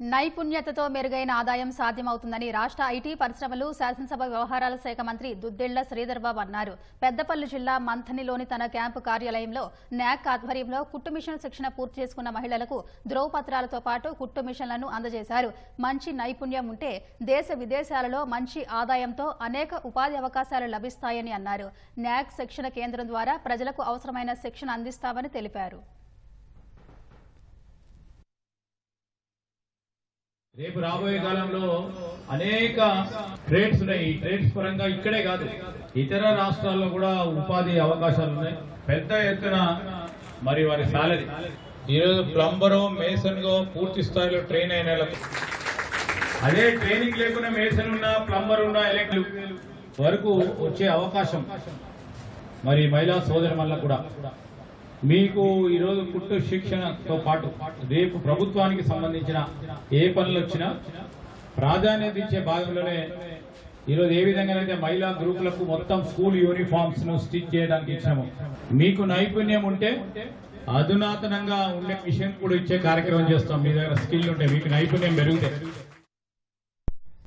నైపుణ్యతతో మెరుగైన ఆదాయం సాధ్యమవుతుందని రాష్ట్ర ఐటీ పరిశ్రమలు శాసనసభ వ్యవహారాల శాఖ మంత్రి దుద్దిళ్ళ శ్రీధర్బాబు అన్నారు. పెద్దపల్లి జిల్లా మంథనిలోని తన క్యాంపు కార్యాలయంలో న్యాక్ ఆధ్వర్యంలో కుట్టు మిషన్ శిక్షణ పూర్తి చేసుకున్న మహిళలకు ధ్రువపత్రాలతో పాటు కుట్టు మిషన్లను అందజేశారు. మంచి నైపుణ్యం ఉంటే దేశ విదేశాలలో మంచి ఆదాయంతో అనేక ఉపాధి అవకాశాలు లభిస్తాయని అన్నారు. న్యాక్ శిక్షణ కేంద్రం ద్వారా ప్రజలకు అవసరమైన శిక్షణ అందిస్తామని తెలిపారు. రేపు రాబోయే కాలంలో అనేక ట్రేడ్స్ ఉన్నాయి. ఈ ట్రేడ్స్ పరంగా ఇక్కడే కాదు ఇతర రాష్ట్రాల్లో కూడా ఉపాధి అవకాశాలు ఉన్నాయి. పెద్ద ఎత్తున మరి వారి సాలరీ ఈరోజు ప్లంబరో మేసన్ గో పూర్తి స్థాయిలో ట్రైన్ అయిన అదే ట్రైనింగ్ లేకుండా మేసన్ ఉన్నా ప్లంబర్ ఉన్నా ఎలక్ట్రిక్ వరకు వచ్చే అవకాశం మరి మహిళా సోదరి వల్ల కూడా. మీకు ఈరోజు పుట్టు శిక్షణతో పాటు రేపు ప్రభుత్వానికి సంబంధించిన ఏ పనులు వచ్చినా ప్రాధాన్యత ఇచ్చే భాగంలోనే ఈరోజు ఏ విధంగానైతే మహిళా గ్రూపులకు మొత్తం స్కూల్ యూనిఫామ్స్ను స్టిచ్ చేయడానికి ఇచ్చాము మీకు నైపుణ్యం ఉంటే అధునాతనంగా ఉండే మిషన్ కూడా ఇచ్చే కార్యక్రమం చేస్తాం. మీ దగ్గర స్కిల్ ఉంటే మీకు నైపుణ్యం పెరుగుతాయి